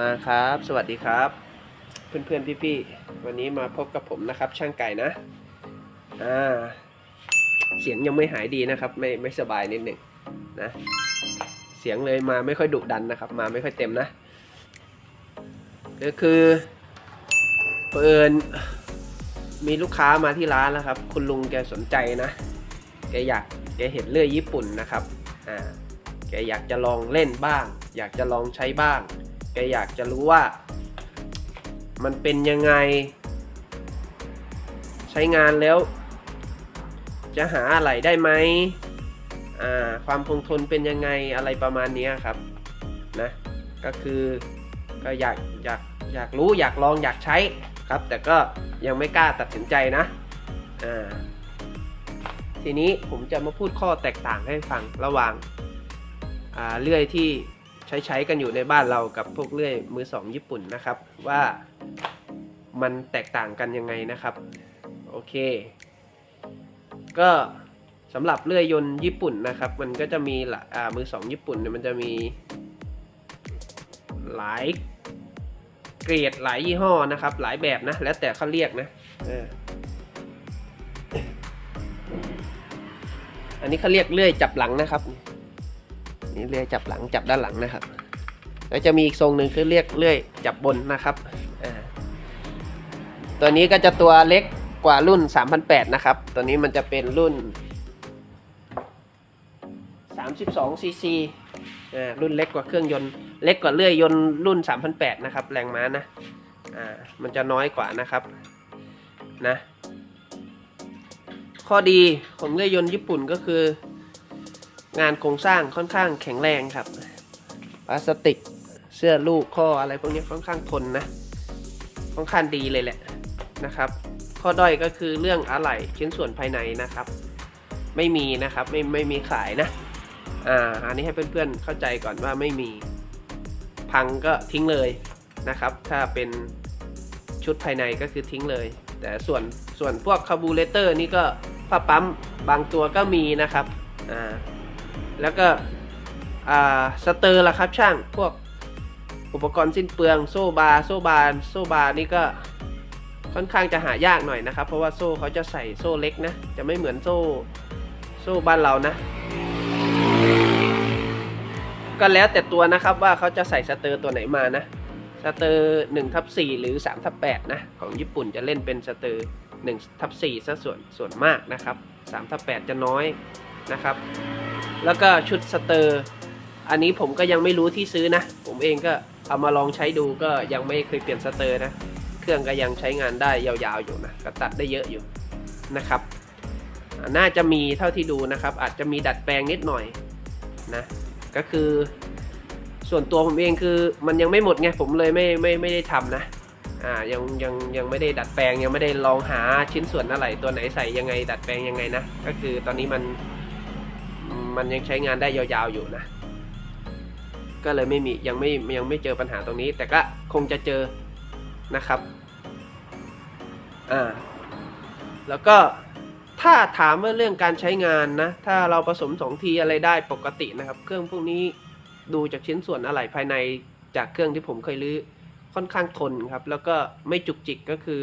มาครับ สวัสดีครับ เพื่อนๆพี่ๆวันนี้มาพบกับผมนะครับ ช่างไก่นะอ่าเสียงยังไม่หายดีนะครับ ไม่ไม่สบายนิดหนึ่งนะ เสียงเลยมาไม่ค่อยดุดันนะครับ มาไม่ค่อยเต็มนะ ก็คือเปินมีลูกค้ามาที่ร้านแล้วครับ คุณลุงแกสนใจนะแกอยากแกเห็นเลื่อยญี่ปุ่นนะครับอ่าแกอยากจะลองเล่นบ้าง อยากจะลองใช้บ้าง แกอยากจะรู้ว่า มันเป็นยังไง ใช้งานแล้ว จะหาอะไรได้ไหมอ่าความคงทนเป็นยังไงอะไรประมาณนี้ครับนะก็คือก็อยากอยากอยากรู้อยากลองอยากใช้ครับ แต่ก็ยังไม่กล้าตัดสินใจนะอ่าทีนี้ผมจะมาพูดข้อแตกต่างให้ฟังระหว่างเลื่อยที่ ใช้ใช้กันอยู่ในบ้านเรากับพวกเลื่อยมือสองญี่ปุ่นนะครับ ว่ามันแตกต่างกันยังไงนะครับโอเค ก็สำหรับเลื่อยยนต์ญี่ปุ่นนะครับ มันก็จะมีละอ่ามือสองญี่ปุ่นเนี่ยมันจะมีหลายเกรดหลายยี่ห้อนะครับ หลายแบบนะ แล้วแต่เขาเรียกนะอันนี้เขาเรียกเลื่อยจับหลังนะครับ นี่เลื่อยจับหลังจับด้านหลังนะครับ แล้วจะมีอีกทรงหนึ่งคือเรียกเลื่อยจับบนนะครับ ตัวนี้ก็จะตัวเล็กกว่ารุ่น 3008 นะครับ ตัวนี้มันจะเป็นรุ่น 32ซีซีรุ่นเล็กกว่าเครื่องยนต์ เล็กกว่าเลื่อยยนต์รุ่น 3008 นะครับ แรงม้านะมันจะน้อยกว่านะครับนะข้อดีของเลื่อยยนต์ญี่ปุ่นก็คือ งานโครงสร้างค่อนข้างแข็งแรงครับพลาสติกเสื้อลูกข้ออะไรพวกนี้ค่อนข้างทนนะค่อนข้างดีเลยแหละนะครับ ข้อด้อยก็คือเรื่องอะไหล่ชิ้นส่วนภายในนะครับ ไม่มีนะครับไม่ไม่มีขายนะอ่าอันนี้ให้เพื่อนๆเข้าใจก่อนว่าไม่มีพังก็ทิ้งเลยนะครับ ถ้าเป็นชุดภายในก็คือทิ้งเลย แต่ส่วนส่วนพวกคาร์บูเรเตอร์นี่ก็ผ้าปั๊มบางตัวก็มีนะครับอ่า แล้วก็สเตอร์ล่ะครับช่างพวกอุปกรณ์สิ้นเปลืองโซ่บาโซ่บานโซ่บานี่ก็ค่อนข้างจะหายากหน่อยนะครับ เพราะว่าโซ่เขาจะใส่โซ่เล็กนะ จะไม่เหมือนโซ่โซ่บ้านเรานะ ก็แล้วแต่ตัวนะครับว่าเขาจะใส่สเตอร์ตัวไหนมานะสเตอร์1ทับ4หรือ3ทับ8นะ ของญี่ปุ่นจะเล่นเป็นสเตอร์1ทับ4ซะส่วนส่วนมากนะครับ3ทับ8จะน้อยนะครับ แล้วก็ชุดสเตอร์ อันนี้ผมก็ยังไม่รู้ที่ซื้อนะ ผมเองก็เอามาลองใช้ดูก็ยังไม่เคยเปลี่ยนสเตอร์นะ เครื่องก็ยังใช้งานได้ยาวๆอยู่นะก็ตัดได้เยอะอยู่นะครับ น่าจะมีเท่าที่ดูนะครับ อาจจะมีดัดแปลงนิดหน่อยนะก็คือ ส่วนตัวผมเองคือมันยังไม่หมดไงผมเลยไม่ไม่ไม่ได้ทำนะอ่ายังยังยังไม่ได้ดัดแปลงยังไม่ได้ลองหาชิ้นส่วนอะไรตัวไหนใส่ยังไงดัดแปลงยังไงนะก็คือตอนนี้มัน มันยังใช้งานได้ยาวๆอยู่นะ ก็เลยไม่มียังไม่ยังไม่เจอปัญหาตรงนี้ แต่ก็คงจะเจอนะครับอ่าแล้วก็ถ้าถามว่าเรื่องการใช้งานนะ ถ้าเราผสมสองทีอะไรได้ปกตินะครับ เครื่องพวกนี้ดูจากชิ้นส่วนอะไหล่ภายในจากเครื่องที่ผมเคยรื้อค่อนข้างทนครับ แล้วก็ไม่จุกจิกก็คือ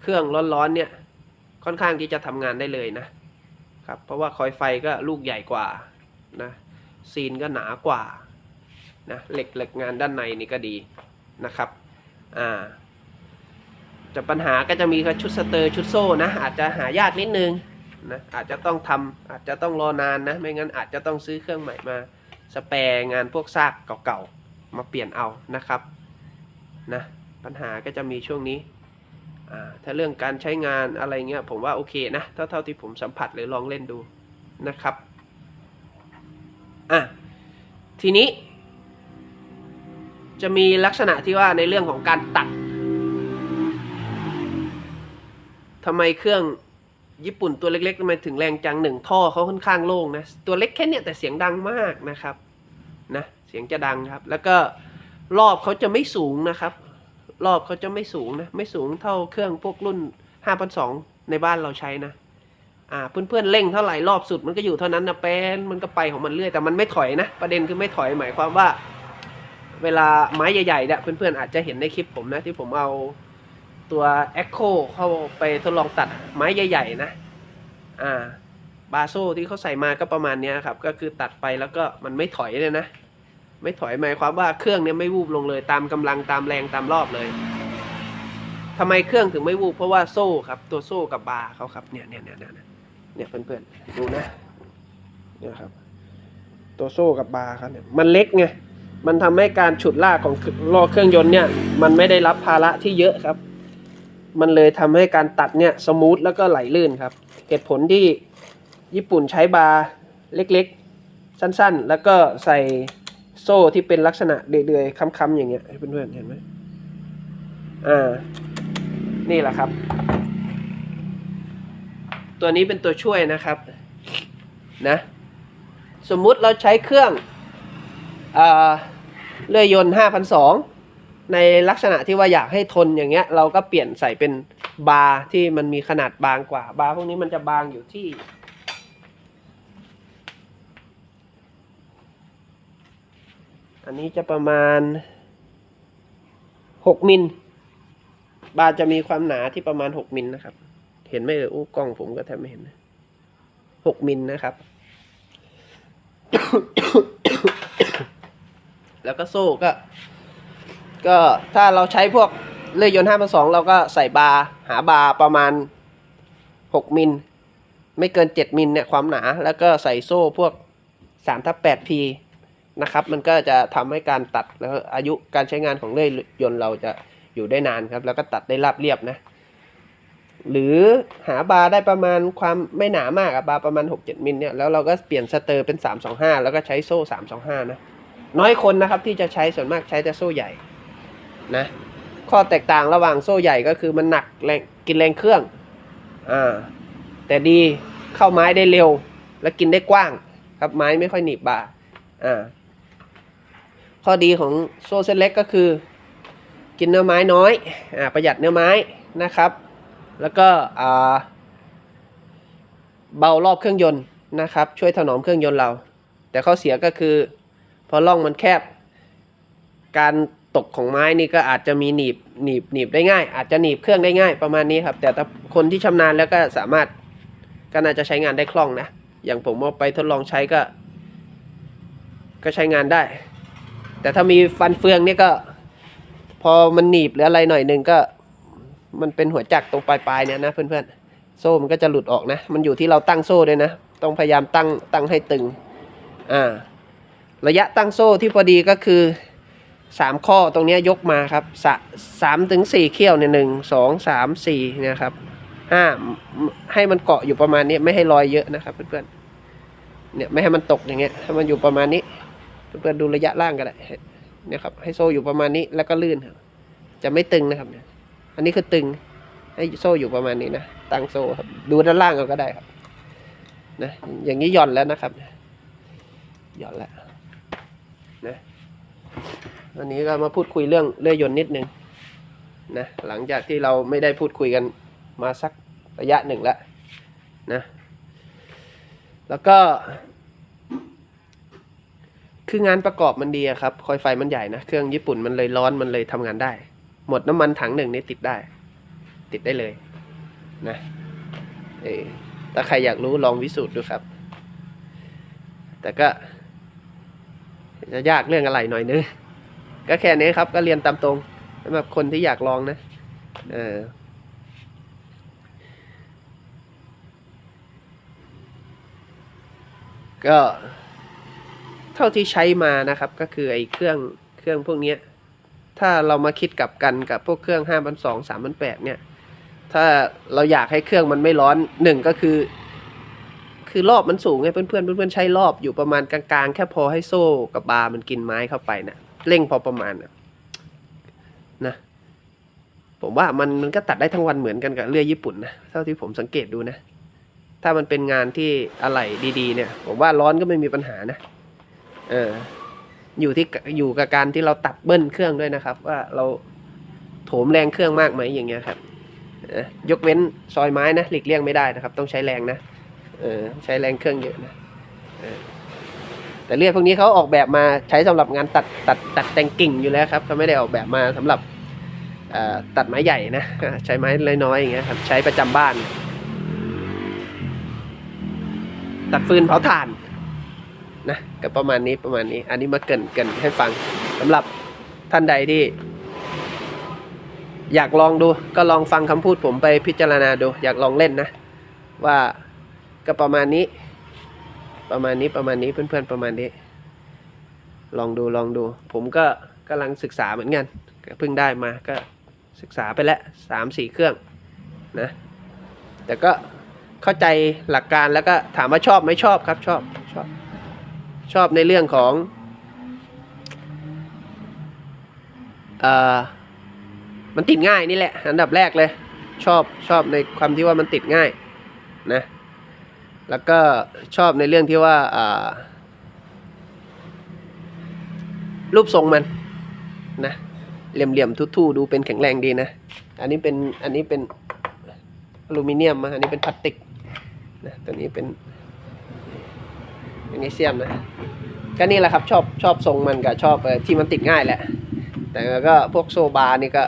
เครื่องร้อนๆเนี่ย ค่อนข้างที่จะทำงานได้เลยนะ ครับเพราะว่าคอยไฟก็ลูกใหญ่กว่านะซีนก็หนากว่านะเหล็กเหล็กงานด้านในนี่ก็ดีนะครับอ่าจะปัญหาก็จะมีชุดสเตอร์ชุดโซ่นะอาจจะหายากนิดนึงนะอาจจะต้องทำอาจจะต้องรอนานนะไม่งั้นอาจจะต้องซื้อเครื่องใหม่มาสแปรงานพวกซากเก่าๆมาเปลี่ยนเอานะครับนะปัญหาก็จะมีช่วงนี้ ถ้าเรื่องการใช้งานอะไรเงี้ยผมว่าโอเคนะเท่าเท่าที่ผมสัมผัสหรือลองเล่นดูนะครับอะทีนี้ จะมีลักษณะที่ว่าในเรื่องของการตัดทำไมเครื่องญี่ปุ่นตัวเล็กๆทำไมถึงแรงจังหนึ่งท่อเขาค่อนข้างโล่งนะ ตัวเล็กแค่เนี้ยแต่เสียงดังมากนะครับนะเสียงจะดังครับ แล้วก็รอบเขาจะไม่สูงนะครับ รอบเขาจะไม่สูงนะ ไม่สูงเท่าเครื่องพวกรุ่น5,200ในบ้านเราใช้นะ อ่า เพื่อนๆเร่งเท่าไหร่รอบสุดมันก็อยู่เท่านั้นนะแป้นมันก็ไปของมันเรื่อยแต่มันไม่ถอยนะ ประเด็นคือไม่ถอยหมายความว่า เวลาไม้ใหญ่ๆเนี่ยเพื่อนๆอาจจะเห็นในคลิปผมนะ ที่ผมเอาตัว Echo เข้าไปทดลองตัดไม้ใหญ่ๆนะ อ่า บาโซที่เขาใส่มาก็ประมาณนี้ครับ ก็คือตัดไปแล้วก็มันไม่ถอยเลยนะ ไม่ถอยหมายความว่าเครื่องเนี้ยไม่วูบลงเลย ตามกำลังตามแรงตามรอบเลยทำไมเครื่องถึงไม่วูบเพราะว่าโซ่ครับ ตัวโซ่กับบาร์เขาครับเนี่ยเนี่ยเนี่ยเนี่ยเนี่ยเพื่อนๆดูนะเนี่ยครับ ตัวโซ่กับบาร์ครับเนี่ยมันเล็กไงมันทำให้การฉุดลากของล้อเครื่องยนต์เนี่ย มันไม่ได้รับภาระที่เยอะครับ มันเลยทำให้การตัดเนี่ยสมูทแล้วก็ไหลลื่นครับ เหตุผลที่ญี่ปุ่นใช้บาร์เล็กๆ สั้นๆ แล้วก็ใส่ โซ่ที่เป็นลักษณะเดือยๆค้ำๆอย่างเงี้ยเพื่อนๆเห็นไหมอ่า นี่แหละครับ ตัวนี้เป็นตัวช่วยนะครับ นะ สมมุติเราใช้เครื่องเลื่อยยนต์5,002 ในลักษณะที่ว่าอยากให้ทนอย่างเงี้ย เราก็เปลี่ยนใส่เป็นบาร์ที่มันมีขนาดบางกว่า บาร์พวกนี้มันจะบางอยู่ที่ อันนี้จะประมาณ 6 มิล บาจะมีความหนาที่ประมาณ 6 มิลนะครับ เห็นไหมเอออู้กล้องผมก็แทบไม่เห็นนะ6มิลนะครับ แล้วก็โซ่ก็ ก็ถ้าเราใช้พวกเลื่อยยนต์5 2 0เราก็ใส่บาหาบาประมาณ 6 มิล ไม่เกิน 7 มิลเนี่ยความหนา แล้วก็ใส่โซ่พวก3ทับ8 p นะครับ มันก็จะทำให้การตัดแล้วอายุการใช้งานของเลื่อยยนต์เราจะอยู่ได้นานครับ แล้วก็ตัดได้ราบเรียบนะ หรือหาบาร์ได้ประมาณความไม่หนามากอะบาร์ประมาณ 6-7 มิลเนี่ยแล้วเราก็เปลี่ยนสเตอร์เป็น 325 แล้วก็ใช้โซ่ 325 นะ น้อยคนนะครับที่จะใช้ส่วนมากใช้แต่โซ่ใหญ่นะข้อแตกต่างระหว่างโซ่ใหญ่ก็คือมันหนักแรงกินแรงเครื่องอ่าแต่ดีเข้าไม้ได้เร็ว และกินได้กว้าง ครับไม้ไม่ค่อยหนีบบาอ่า ข้อดีของโซ่เส้นเล็กก็คือ กินเนื้อไม้น้อยอประหยัดเนื้อไม้นะครับ แล้วก็เบารอบเครื่องยนต์นะครับ ช่วยถนอมเครื่องยนต์เรา แต่ข้อเสียก็คือ พอร่องมันแคบ การตกของไม้นี่ก็อาจจะมีหนีบหนีบหนีบได้ง่าย อาจจะหนีบเครื่องได้ง่ายประมาณนี้ครับ แต่ถ้าคนที่ชำนาญแล้วก็สามารถก็น่าจะใช้งานได้คล่องนะ อย่างผมเอาไปทดลองใช้ก็ ก็ใช้งานได้ แต่ถ้ามีฟันเฟืองนี่ก็ พอมันหนีบหรืออะไรหน่อยหนึ่งก็ มันเป็นหัวจักตรงปลายๆเนี่ยนะเพื่อนๆ โซ่มันก็จะหลุดออกนะ มันอยู่ที่เราตั้งโซ่ด้วยนะ ต้องพยายามตั้งตั้งให้ตึง อ่า ระยะตั้งโซ่ที่พอดีก็คือสามข้อตรงนี้ยกมาครับสสามถึงสี่เขี้ยวเนี่ยหนึ่งสองสามสี่เนี่ยครับห้าให้มันเกาะอยู่ประมาณนี้ไม่ให้ลอยเยอะนะครับเพื่อนๆเนี่ยไม่ให้มันตกอย่างเงี้ยให้มันอยู่ประมาณนี้ เพื่อนดูระยะล่างก็ได้เนี่ยครับ ให้โซ่อยู่ประมาณนี้แล้วก็ลื่นครับจะไม่ตึงนะครับ อันนี้คือตึง ให้โซ่อยู่ประมาณนี้นะตั้งโซ่ครับ ดูด้านล่างเอาก็ได้ครับ นะ อย่างนี้หย่อนแล้วนะครับหย่อนแล้วนะวันนี้ก็มาพูดคุยเรื่องเลื่อยยนต์นิดนึงนะหลังจากที่เราไม่ได้พูดคุยกันมาสักระยะหนึ่งแล้วนะ แล้วก็ คืองานประกอบมันดีอะครับ คอยไฟมันใหญ่นะ เครื่องญี่ปุ่นมันเลยร้อนมันเลยทำงานได้ หมดน้ำมันถังหนึ่งนี่ติดได้ ติดได้เลยนะ เออถ้าใครอยากรู้ลองวิสูจน์ดูครับ แต่ก็ จะยากเรื่องอะไรหน่อยนึงก็แค่นี้ครับ ก็เรียนตามตรงสำหรับคนที่อยากลองนะ เออก็ เท่าที่ใช้มานะครับ ก็คือไอ้เครื่องเครื่องพวกนี้ถ้าเรามาคิดกับกันกับพวกเครื่องห้าพันสองสามพันแปดเนี่ย ถ้าเราอยากให้เครื่องมันไม่ร้อนหนึ่งก็คือ คือรอบมันสูงไงเพื่อนเพื่อนเพื่อนใช้รอบอยู่ประมาณกลางๆ แค่พอให้โซ่กับบาร์มันกินไม้เข้าไปนะเร่งพอประมาณนะนะผมว่ามันมันก็ตัดได้ทั้งวันเหมือนกันกับเรือญี่ปุ่นนะเท่าที่ผมสังเกตดูนะ ถ้ามันเป็นงานที่อะไรดีๆเนี่ย ผมว่าร้อนก็ไม่มีปัญหานะ เออ อยู่ที่อยู่กับการที่เราตัดเบิ้ลเครื่องด้วยนะครับ ว่าเราโถมแรงเครื่องมากไหมอย่างเงี้ยครับยกเว้นซอยไม้นะหลีกเลี่ยงไม่ได้นะครับ ต้องใช้แรงนะเออใช้แรงเครื่องเยอะนะแต่เลื่อยพวกนี้เขาออกแบบมาใช้สำหรับงานตัดตัดตัดแต่งกิ่งอยู่แล้วครับเขาไม่ได้ออกแบบมาสำหรับตัดไม้ใหญ่นะใช้ไม้น้อยๆอย่างเงี้ยครับใช้ประจำบ้าน ตัดฟืนเผาถ่าน นะก็ประมาณนี้ประมาณนี้ อันนี้มาเกินเกินให้ฟังสำหรับท่านใดที่ อยากลองดูก็ลองฟังคำพูดผมไปพิจารณาดู อยากลองเล่นนะ ว่าก็ประมาณนี้ ประมาณนี้ประมาณนี้เพื่อนๆประมาณนี้ ลองดูลองดู ผมก็กำลังศึกษาเหมือนกันเพิ่งได้มาก็ศึกษาไปแล้วสามสี่เครื่องนะแต่ก็เข้าใจหลักการแล้วก็ถามว่าชอบไหมชอบครับชอบชอบ ชอบในเรื่องของอมันติดง่ายนี่แหละ อันดับแรกเลย ชอบชอบในความที่ว่ามันติดง่ายนะแล้วก็ชอบในเรื่องที่ว่าอรูปทรงมันนะเหลี่ยมๆทุ่ๆดูเป็นแข็งแรงดีนะ อันนี้เป็นอันนี้เป็นอลูมิเนียมนะอันนี้เป็นพลาสติกนะตัวนี้เป็น แมกนีเซียมนะก็นี่แหละครับชอบชอบทรงมันกับชอบที่มันติดง่ายแหละ แต่ก็พวกโซบาร์นี่ก็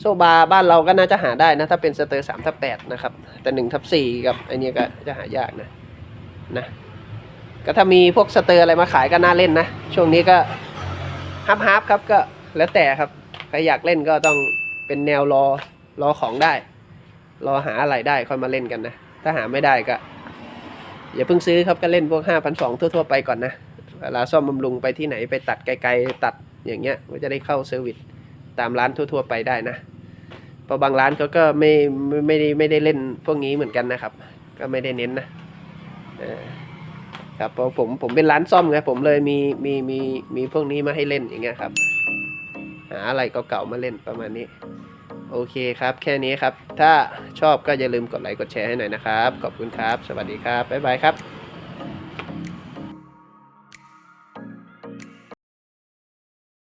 โซบาร์บ้านเราก็น่าจะหาได้นะ ถ้าเป็นสเตอร์สามทับแปดนะครับ แต่หนึ่งทับสี่กับไอเนี้ยก็จะหายากนะนะก็ถ้ามีพวกสเตอร์อะไรมาขายก็น่าเล่นนะ ช่วงนี้ก็ฮับฮับครับก็แล้วแต่ครับ ใครอยากเล่นก็ต้องเป็นแนวรอรอของได้ รอหาอะไรได้ค่อยมาเล่นกันนะ ถ้าหาไม่ได้ก็ อย่าเพิ่งซื้อครับก็เล่นพวกห้าพันสองทั่ว ๆ ไปก่อนนะ เวลาซ่อมบำรุงไปที่ไหนไปตัดไกลๆตัดอย่างเงี้ยก็จะได้เข้าเซอร์วิสตามร้านทั่ว ๆ ไปได้นะเพราะบางร้านเขาก็ไม่ไม่ไม่ได้ไม่ได้เล่นพวกนี้เหมือนกันนะครับ ก็ไม่ได้เน้นนะครับเพราะผมผมเป็นร้านซ่อมไงผมเลยมีมีมีมีพวกนี้มาให้เล่นอย่างเงี้ยครับ หาอะไรเก่าๆมาเล่นประมาณนี้ โอเคครับ แค่นี้ครับ ถ้าชอบก็อย่าลืมกดไลค์กดแชร์ให้หน่อยนะครับ ขอบคุณครับ สวัสดีครับ บ๊ายบายครับ